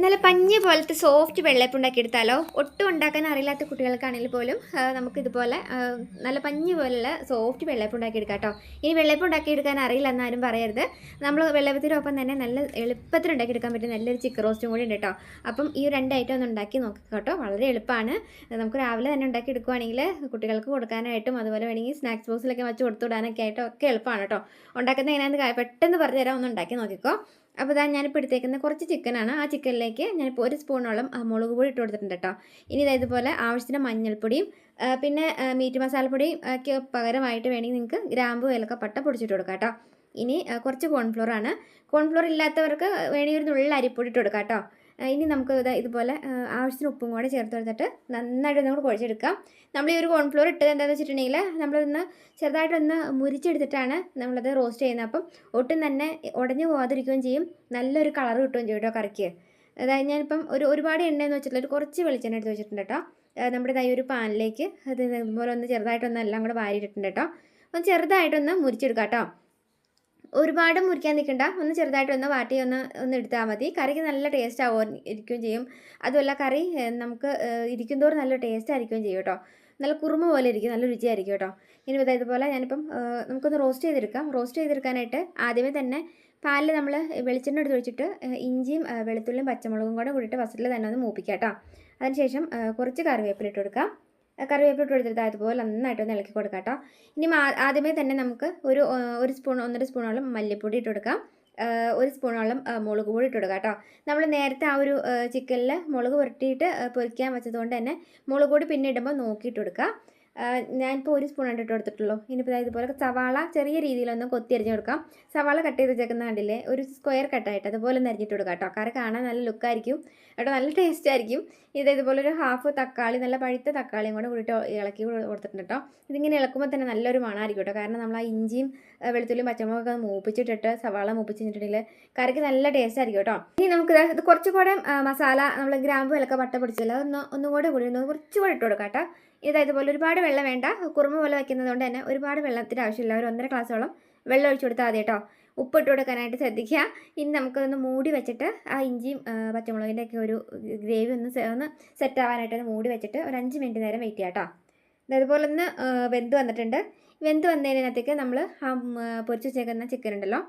നല്ല പഞ്ഞ പോലത്തെ സോഫ്റ്റ് വെള്ളയപ്പം ഉണ്ടാക്കിയെടുത്താലോ? ഒട്ടും ഉണ്ടാക്കാൻ അറിയില്ലാത്ത കുട്ടികൾക്കാണെങ്കിൽ പോലും നമുക്ക് ഇതുപോലെ നല്ല പഞ്ഞ് പോലുള്ള സോഫ്റ്റ് വെള്ളയപ്പം ഉണ്ടാക്കിയെടുക്കാം കേട്ടോ. ഇനി വെള്ളയപ്പം ഉണ്ടാക്കിയെടുക്കാൻ അറിയില്ല എന്നാരും പറയരുത്. നമ്മൾ വെള്ളയപ്പത്തിനൊപ്പം തന്നെ നല്ല എളുപ്പത്തിൽ ഉണ്ടാക്കിയെടുക്കാൻ പറ്റിയ നല്ലൊരു ചിക്കൻ റോസ്റ്റും കൂടി ഉണ്ട് കേട്ടോ. അപ്പം ഈ രണ്ട് ഐറ്റം ഒന്ന് ഉണ്ടാക്കി നോക്കുക കേട്ടോ. വളരെ എളുപ്പമാണ്. നമുക്ക് രാവിലെ തന്നെ ഉണ്ടാക്കി എടുക്കുവാണെങ്കിൽ കുട്ടികൾക്ക് കൊടുക്കാനായിട്ടും അതുപോലെ വേണമെങ്കിൽ സ്നാക്സ് ബോക്സിലൊക്കെ വെച്ച് കൊടുത്തു വിടാനൊക്കെ ആയിട്ടും ഒക്കെ എളുപ്പമാണ് കേട്ടോ. ഉണ്ടാക്കുന്ന എങ്ങനെയാണെന്ന് പെട്ടെന്ന് പറഞ്ഞുതരാം. ഒന്ന് ഉണ്ടാക്കി നോക്കിക്കോ. അപ്പോൾ ഇതാ ഞാനിപ്പോൾ എടുത്തേക്കുന്ന കുറച്ച് ചിക്കനാണ്. ആ ചിക്കനിലേക്ക് ഞാനിപ്പോൾ ഒരു സ്പൂണോളം മുളക് പൊടി ഇട്ട് കൊടുത്തിട്ടുണ്ട് കേട്ടോ. ഇനി ഇതാ ഇതുപോലെ ആവശ്യത്തിന് മഞ്ഞൾപ്പൊടിയും പിന്നെ മീറ്റ് മസാലപ്പൊടിയും ഒക്കെ പകരമായിട്ട് വേണമെങ്കിൽ നിങ്ങൾക്ക് ഗ്രാമ്പു പട്ട പൊടിച്ചിട്ട് കൊടുക്കാം കേട്ടോ. ഇനി കുറച്ച് കോൺഫ്ലോർ ആണ്. കോൺഫ്ലോർ ഇല്ലാത്തവർക്ക് വേണമെങ്കിൽ ഒരു നുള്ളിൽ അരിപ്പൊടി ഇട്ട് കൊടുക്കാം കേട്ടോ. ഇനി നമുക്ക് ഇത് ഇതുപോലെ ആവശ്യത്തിന് ഉപ്പും കൂടെ ചേർത്ത് കൊടുത്തിട്ട് നന്നായിട്ട് നമ്മൾ കുഴച്ചെടുക്കാം. നമ്മൾ ഈ ഒരു കോൺഫ്ലോർ ഇട്ടത് എന്താണെന്ന് വെച്ചിട്ടുണ്ടെങ്കിൽ നമ്മളൊന്ന് ചെറുതായിട്ടൊന്ന് മുരിച്ചെടുത്തിട്ടാണ് നമ്മളത് റോസ്റ്റ് ചെയ്യുന്നത്. അപ്പം ഒട്ടും തന്നെ ഉടഞ്ഞു പോകാതിരിക്കുകയും ചെയ്യും. നല്ലൊരു കളർ കിട്ടുകയും ചെയ്യും കേട്ടോ കറിക്ക്. അതായത് ഞാനിപ്പം ഒരു ഒരുപാട് എണ്ണയെന്ന് വെച്ചിട്ടുള്ള ഒരു കുറച്ച് വെളിച്ചെണ്ണ എടുത്ത് വെച്ചിട്ടുണ്ട് കേട്ടോ നമ്മുടെ ഈ ഒരു പാനിലേക്ക് അത് ഇതുപോലെ ഒന്ന് ചെറുതായിട്ടൊന്ന് എല്ലാം കൂടെ വാരിയിട്ടിട്ടുണ്ട് കേട്ടോ ഒന്ന് ചെറുതായിട്ടൊന്ന് മുരിച്ചെടുക്കാം കേട്ടോ ഒരുപാട് മുറിക്കാൻ നിൽക്കണ്ട. ഒന്ന് ചെറുതായിട്ട് ഒന്ന് വാട്ടി ഒന്ന് ഒന്ന് എടുത്താൽ മതി. കറിക്ക് നല്ല ടേസ്റ്റ് ആവും ഇരിക്കുകയും ചെയ്യും. അതുമല്ല കറി നമുക്ക് ഇരിക്കും തോറും നല്ല ടേസ്റ്റ് ആയിരിക്കുകയും ചെയ്യും കേട്ടോ. നല്ല കുറുമ പോലെ ഇരിക്കും നല്ല രുചിയായിരിക്കും കേട്ടോ. ഇനി ഇതാ ഇതുപോലെ ഞാനിപ്പം നമുക്കൊന്ന് റോസ്റ്റ് ചെയ്തെടുക്കാം. റോസ്റ്റ് ചെയ്തെടുക്കാനായിട്ട് ആദ്യമേ തന്നെ പാലിൽ നമ്മൾ വെളിച്ചെണ്ണ എടുത്ത് ഒഴിച്ചിട്ട് ഇഞ്ചിയും വെളുത്തുള്ളിയും പച്ചമുളകും കൂടെ കൂടിയിട്ട് ഫസ്റ്റിൽ തന്നെ ഒന്ന് മൂപ്പിക്കാം കേട്ടോ. അതിനുശേഷം കുറച്ച് കറിവേപ്പില ഇട്ട് കൊടുക്കാം. കറിവേപ്പില ഇട്ട് കൊടുത്തിട്ട് അതുപോലെ നന്നായിട്ട് ഒന്ന് ഇളക്കി കൊടുക്കാം കേട്ടോ. ഇനി ആദ്യമേ തന്നെ നമുക്ക് ഒരു ഒരു സ്പൂൺ ഒന്നര സ്പൂണോളം മല്ലിപ്പൊടി ഇട്ട് കൊടുക്കാം. ഒരു സ്പൂണോളം മുളക് പൊടി ഇട്ട് കൊടുക്കാം കേട്ടോ. നമ്മൾ നേരത്തെ ആ ഒരു ചിക്കനിൽ മുളക് പുരട്ടിയിട്ട് പൊരിക്കാൻ വെച്ചതുകൊണ്ട് തന്നെ മുളക് പൊടി പിന്നെ ഇടുമ്പോൾ നോക്കിയിട്ട് കൊടുക്കുക ഞാനിപ്പോൾ ഒരു സ്പൂൺ ഇട്ട് കൊടുത്തിട്ടുള്ളൂ ഇനിയിപ്പോൾ ഇതുപോലെ സവാള ചെറിയ രീതിയിലൊന്ന് കൊത്തി അരിഞ്ഞ് കൊടുക്കാം. സവാള കട്ട് ചെയ്ത് വെച്ചേക്കുന്ന കണ്ടില്ലേ ഒരു സ്ക്വയർ കട്ടായിട്ട് അതുപോലെ ഒന്ന് അരിഞ്ഞിട്ട് കൊടുക്കാം കേട്ടോ. കറി കാണാൻ നല്ല ലുക്കായിരിക്കും കേട്ടോ നല്ല ടേസ്റ്റ് ആയിരിക്കും. ഇത് ഇതുപോലെ ഒരു ഹാഫ് തക്കാളി നല്ല പഴുത്ത തക്കാളിയും കൂടെ കൂടിയിട്ട് ഇളക്കി കൊടു- കൊടുത്തിട്ടുണ്ട് കേട്ടോ. ഇതിങ്ങനെ ഇളക്കുമ്പോൾ തന്നെ നല്ലൊരു മണമായിരിക്കും കേട്ടോ. കാരണം നമ്മൾ ആ ഇഞ്ചിയും വെളുത്തുള്ളിയും പച്ചമുളകൊക്കെ മൂപ്പിച്ചിട്ടിട്ട് സവാള മൂപ്പിച്ചിട്ടുണ്ടെങ്കിൽ കറിക്ക് നല്ല ടേസ്റ്റ് ആയിരിക്കും കേട്ടോ. ഇനി നമുക്ക് ഇത് കുറച്ചുകൂടെ മസാല നമ്മൾ ഗ്രാമ്പ് വിലക്ക പട്ട പിടിച്ചില്ല ഒന്ന് ഒന്നുകൂടെ കൂടി ഒന്ന് കുറച്ചുകൂടെ ഇട്ട് കൊടുക്കാം കേട്ടോ. ഇത് ഇതുപോലെ ഒരുപാട് വെള്ളം വേണ്ട. കുറുമ പോലെ വയ്ക്കുന്നത് കൊണ്ട് തന്നെ ഒരുപാട് വെള്ളത്തിന്റെ ആവശ്യമില്ല. ഒരു ഒന്നര ഗ്ലാസ്സോളം വെള്ളം ഒഴിച്ചു കൊടുത്താൽ മതി കേട്ടോ. ഉപ്പ് ഇട്ട് കൊടുക്കാനായിട്ട് ശ്രദ്ധിക്കുക. ഇനി നമുക്കൊന്ന് മൂടി വെച്ചിട്ട് ആ ഇഞ്ചിയും പച്ചമുളകിന്റെ ഒക്കെ ഒരു ഗ്രേവി ഒന്ന് ഒന്ന് സെറ്റ് ആവാനായിട്ട് ഒന്ന് മൂടി വെച്ചിട്ട് ഒരു അഞ്ച് മിനിറ്റ് നേരം വെയിറ്റ് ചെയ്യാം കേട്ടോ. അതുപോലെ ഒന്ന് വെന്ത് വന്നിട്ടുണ്ട്. വെന്ത് വന്നതിനകത്തേക്ക് നമ്മൾ ആ, പൊരിച്ച് വെച്ചേക്കുന്ന ചിക്കൻ ഉണ്ടല്ലോ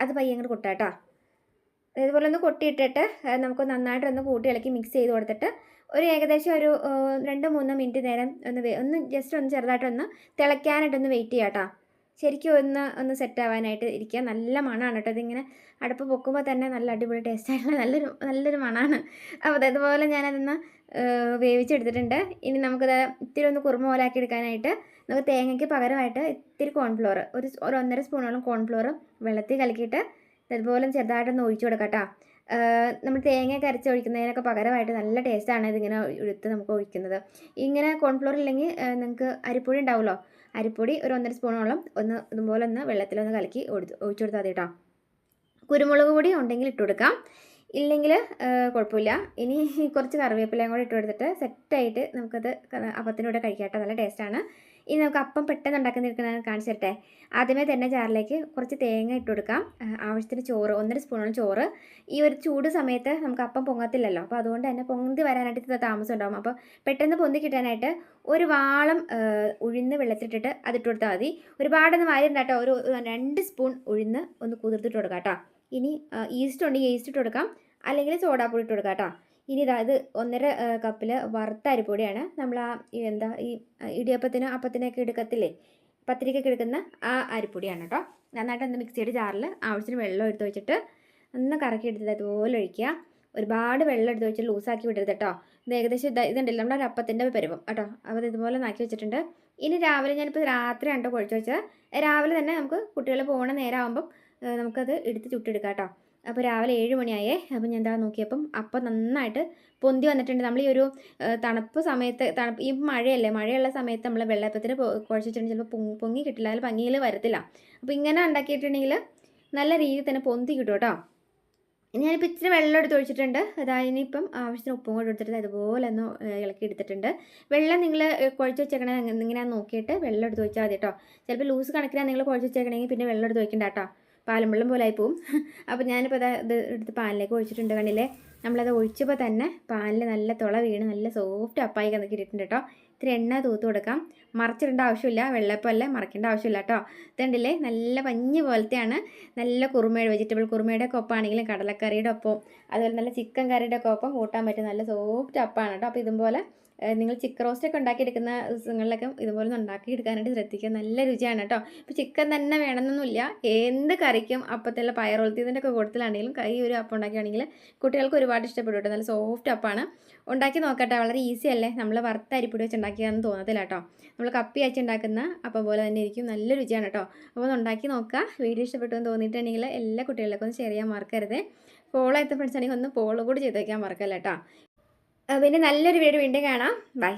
അത് പയ്യെ അങ്ങോട്ട് കൊട്ടാം കേട്ടോ. ഇതുപോലെ ഒന്ന് കൊട്ടിയിട്ടിട്ട് നമുക്ക് നന്നായിട്ടൊന്ന് കൂട്ടി ഇളക്കി മിക്സ് ചെയ്ത് കൊടുത്തിട്ട് ഒരു ഏകദേശം ഒരു രണ്ട് മൂന്ന് മിനിറ്റ് നേരം ഒന്ന് ഒന്ന് ജസ്റ്റ് ഒന്ന് ചെറുതായിട്ടൊന്ന് തിളയ്ക്കാനായിട്ടൊന്ന് വെയിറ്റ് ചെയ്യാം കേട്ടോ ശരിക്കും ഒന്ന് ഒന്ന് സെറ്റ് ആവാനായിട്ട് ഇരിക്കുക. നല്ല മണമാണ് കേട്ടോ ഇതിങ്ങനെ അടുപ്പ് പൊക്കുമ്പോൾ തന്നെ നല്ല അടിപൊളി ടേസ്റ്റ് ആയിട്ടുള്ള നല്ലൊരു നല്ലൊരു മണമാണ് അപ്പോൾ അതുപോലെ ഞാനതൊന്ന് വേവിച്ചെടുത്തിട്ടുണ്ട്. ഇനി നമുക്കത് ഇത്തിരി ഒന്ന് കുറുമ പോലെ ആക്കി എടുക്കാനായിട്ട് നമുക്ക് തേങ്ങയ്ക്ക് പകരമായിട്ട് ഇത്തിരി കോൺഫ്ലോർ ഒരു ഒരു ഒന്നര സ്പൂണോളം കോൺഫ്ലോർ വെള്ളത്തിൽ കലക്കിയിട്ട് ഇതുപോലെ ചെറുതായിട്ടൊന്ന് ഒഴിച്ചു കൊടുക്കാം നമ്മൾ തേങ്ങയൊക്കെ അരച്ച് ഒഴിക്കുന്നതിനൊക്കെ പകരമായിട്ട് നല്ല ടേസ്റ്റാണ് ഇതിങ്ങനെ എടുത്ത് നമുക്ക് ഒഴിക്കുന്നത്. ഇങ്ങനെ കോൺഫ്ലോർ ഇല്ലെങ്കിൽ നിങ്ങൾക്ക് അരിപ്പൊടി ഉണ്ടാവുമല്ലോ. അരിപ്പൊടി ഒരു ഒന്നര സ്പൂണോളം ഒന്ന് ഇതുപോലെ ഒന്ന് വെള്ളത്തിലൊന്ന് കലക്കി ഒഴിച്ച് കൊടുത്താൽ മതി കേട്ടോ കുരുമുളക് പൊടി ഉണ്ടെങ്കിൽ ഇട്ട് കൊടുക്കാം. ഇല്ലെങ്കിൽ കുഴപ്പമില്ല. ഇനി കുറച്ച് കറിവേപ്പിലയും കൂടി ഇട്ട് കൊടുത്തിട്ട് സെറ്റായിട്ട് നമുക്കത് അപ്പത്തിനൂടെ കഴിക്കാം കേട്ടോ നല്ല ടേസ്റ്റാണ്. ഇനി നമുക്ക് അപ്പം പെട്ടെന്ന് ഉണ്ടാക്കി കാണിച്ചു തരട്ടെ. ആദ്യമേ തന്നെ ചാറിലേക്ക് കുറച്ച് തേങ്ങ ഇട്ട് കൊടുക്കാം. ആവശ്യത്തിന് ചോറ് ഒന്നര സ്പൂണോളം ചോറ്. ഈ ഒരു ചൂട് സമയത്ത് നമുക്ക് അപ്പം പൊങ്ങത്തില്ലല്ലോ. അപ്പോൾ അതുകൊണ്ട് തന്നെ പൊങ്ങി വരാനായിട്ട് ഇത്ര താമസം ഉണ്ടാകും അപ്പോൾ പെട്ടെന്ന് പൊന്തി കിട്ടാനായിട്ട് ഒരു വാളം ഉഴുന്ന് വെള്ളത്തിലിട്ടിട്ട് അതിട്ട് കൊടുത്താൽ മതി. ഒരുപാടൊന്നും വാരി ഒരു രണ്ട് സ്പൂൺ ഉഴുന്ന് ഒന്ന് കുതിർത്തിട്ട് കൊടുക്കാം കേട്ടോ. ഇനി ഈസ്റ്റ് ഉണ്ടെങ്കിൽ ഈസ്റ്റ് ഇട്ട് കൊടുക്കാം. അല്ലെങ്കിൽ സോഡാപ്പൊടി ഇട്ട് കൊടുക്കാം കേട്ടോ. ഇനി ഇതാ ഇത് ഒന്നര കപ്പിൽ വറുത്ത അരിപ്പൊടിയാണ്. നമ്മൾ ആ എന്താ ഈ ഇടിയപ്പത്തിനോ അപ്പത്തിനൊക്കെ എടുക്കത്തില്ലേ? പത്തിരിക്കൊക്കെ എടുക്കുന്ന ആ അരിപ്പൊടിയാണ് കേട്ടോ നന്നായിട്ട് ഒന്ന് മിക്സിയുടെ ജാറിൽ ആവശ്യത്തിന് വെള്ളം എടുത്ത് വെച്ചിട്ട് ഒന്ന് കറക്കി എടുത്തിട്ട് അതുപോലെ ഒഴിക്കുക. ഒരുപാട് വെള്ളം എടുത്ത് വെച്ച് ലൂസാക്കി വിടരുത് കേട്ടോ ഇത് ഏകദേശം ഇത് ഇതുണ്ടല്ലോ നമ്മുടെ ഒരു അപ്പത്തിന്റെ പരുവം കേട്ടോ അപ്പോൾ ഇതുപോലെ നാക്കി വെച്ചിട്ടുണ്ട്. ഇനി രാവിലെ ഞാനിപ്പോൾ രാത്രി കണ്ടോ കുഴച്ച് വെച്ചാൽ രാവിലെ തന്നെ നമുക്ക് കുട്ടികൾ പോകണ നേരമാകുമ്പം നമുക്കത് എടുത്ത് ചുട്ടെടുക്കാം കേട്ടോ അപ്പോൾ രാവിലെ ഏഴ് മണിയായേ. അപ്പം ഞാൻ എന്താ നോക്കിയപ്പം അപ്പം നന്നായിട്ട് പൊന്തി വന്നിട്ടുണ്ട്. നമ്മൾ ഈ ഒരു തണുപ്പ് സമയത്ത് തണുപ്പ് ഈ മഴയല്ലേ മഴയുള്ള സമയത്ത് നമ്മൾ വെള്ളപ്പത്തിൽ കുഴച്ചിട്ടുണ്ടെങ്കിൽ കുഴച്ച് ചിലപ്പോൾ പൊങ്ങി പൊങ്ങി കിട്ടില്ല. അതിൽ ഭംഗിയിൽ വരത്തില്ല. അപ്പോൾ ഇങ്ങനെ ഉണ്ടാക്കിയിട്ടുണ്ടെങ്കിൽ നല്ല രീതിയിൽ തന്നെ പൊന്തി കിട്ടും കേട്ടോ. ഞാനിപ്പോൾ ഇച്ചിരി വെള്ളം എടുത്ത് ഒഴിച്ചിട്ടുണ്ട്. അതായത് ഇനിയിപ്പം ആവശ്യത്തിന് ഉപ്പും കൂടെ എടുത്തിട്ട് അതുപോലെ ഒന്ന് ഇളക്കി എടുത്തിട്ടുണ്ട്. വെള്ളം നിങ്ങൾ കുഴച്ച് വെച്ചേക്കണേ ഇങ്ങനെ നോക്കിയിട്ട് വെള്ളം എടുത്ത് വെച്ചാൽ മതി കേട്ടോ. ചിലപ്പോൾ ലൂസ് കണക്കിനാണ് നിങ്ങൾ കുഴച്ച് വെച്ചേക്കണമെങ്കിൽ പിന്നെ വെള്ളം എടുത്ത് ഒഴിക്കണ്ട കേട്ടോ. പാലും വെള്ളം പോലെ ആയി പോവും. അപ്പോൾ ഞാനിപ്പോൾ അത് ഇത് എടുത്ത് പാലിലേക്ക് ഒഴിച്ചിട്ടുണ്ട്. കണ്ടില്ലേ? നമ്മളത് ഒഴിച്ചപ്പോൾ തന്നെ പാലിൽ നല്ല തുള വീണ് നല്ല സോഫ്റ്റ് അപ്പായി കിട്ടിയിട്ടുണ്ട് കേട്ടോ ഇത്തിരി എണ്ണ തൂത്ത് കൊടുക്കാം. മറച്ചിടേണ്ട ആവശ്യമില്ല. വെള്ളപ്പമല്ലേ മറക്കേണ്ട ആവശ്യമില്ല കേട്ടോ ഇതുണ്ടല്ലേ? നല്ല പഞ്ഞ് പോലത്തെയാണ്. നല്ല കുറുമയുടെ വെജിറ്റബിൾ കുറുമയുടെ ഒക്കെ ഒപ്പാണെങ്കിലും കടലക്കറിയുടെ ഒപ്പം അതുപോലെ നല്ല ചിക്കൻ കറിയുടെ ഒക്കെ ഒപ്പം കൂട്ടാൻ പറ്റും നല്ല സോഫ്റ്റ് അപ്പാണ് കേട്ടോ അപ്പോൾ ഇതുപോലെ നിങ്ങൾ ചിക്കൻ റോസ്റ്റ് ഒക്കെ ഉണ്ടാക്കിയെടുക്കുന്ന ദിവസങ്ങളിലൊക്കെ ഇതുപോലെ ഒന്ന് ഉണ്ടാക്കിയെടുക്കാനായിട്ട് ശ്രദ്ധിക്കുക. നല്ല രുചിയാണ് കേട്ടോ. ഇപ്പോൾ ചിക്കൻ തന്നെ വേണമെന്നൊന്നുമില്ല. എന്ത് കറിക്കും അപ്പത്തുള്ള പയറോളത്തിന്റെ ഒക്കെ കൂട്ടത്തിലാണെങ്കിലും കൈ ഒരു അപ്പം ഉണ്ടാക്കുകയാണെങ്കിൽ കുട്ടികൾക്ക് ഒരുപാട് ഇഷ്ടപ്പെടും കേട്ടോ. നല്ല സോഫ്റ്റ് അപ്പാണ്. ഉണ്ടാക്കി നോക്കട്ടെ. വളരെ ഈസി അല്ലേ? നമ്മൾ വറുത്ത അരിപ്പൊടി വെച്ച് ഉണ്ടാക്കിയതെന്ന് തോന്നത്തില്ല കേട്ടോ. നമ്മൾ കപ്പി അയച്ച് ഉണ്ടാക്കുന്ന അപ്പം പോലെ തന്നെ ഇരിക്കും. നല്ല രുചിയാണ് കേട്ടോ. അപ്പോൾ ഒന്ന് ഉണ്ടാക്കി നോക്കുക. വീഡിയോ ഇഷ്ടപ്പെട്ടു എന്ന് തോന്നിയിട്ടുണ്ടെങ്കിൽ എല്ലാ കുട്ടികളിലേക്കും ഒന്ന് ഷെയർ ചെയ്യാൻ മറക്കരുത്. ഫോളോ ചെയ്ത ഫ്രണ്ട്സ് ആണെങ്കിൽ ഒന്ന് ഫോളോ കൂടി ചെയ്ത് വയ്ക്കാൻ കേട്ടോ. പിന്നെ നല്ലൊരു വീഡിയോ വീണ്ടും കാണാം. ബൈ.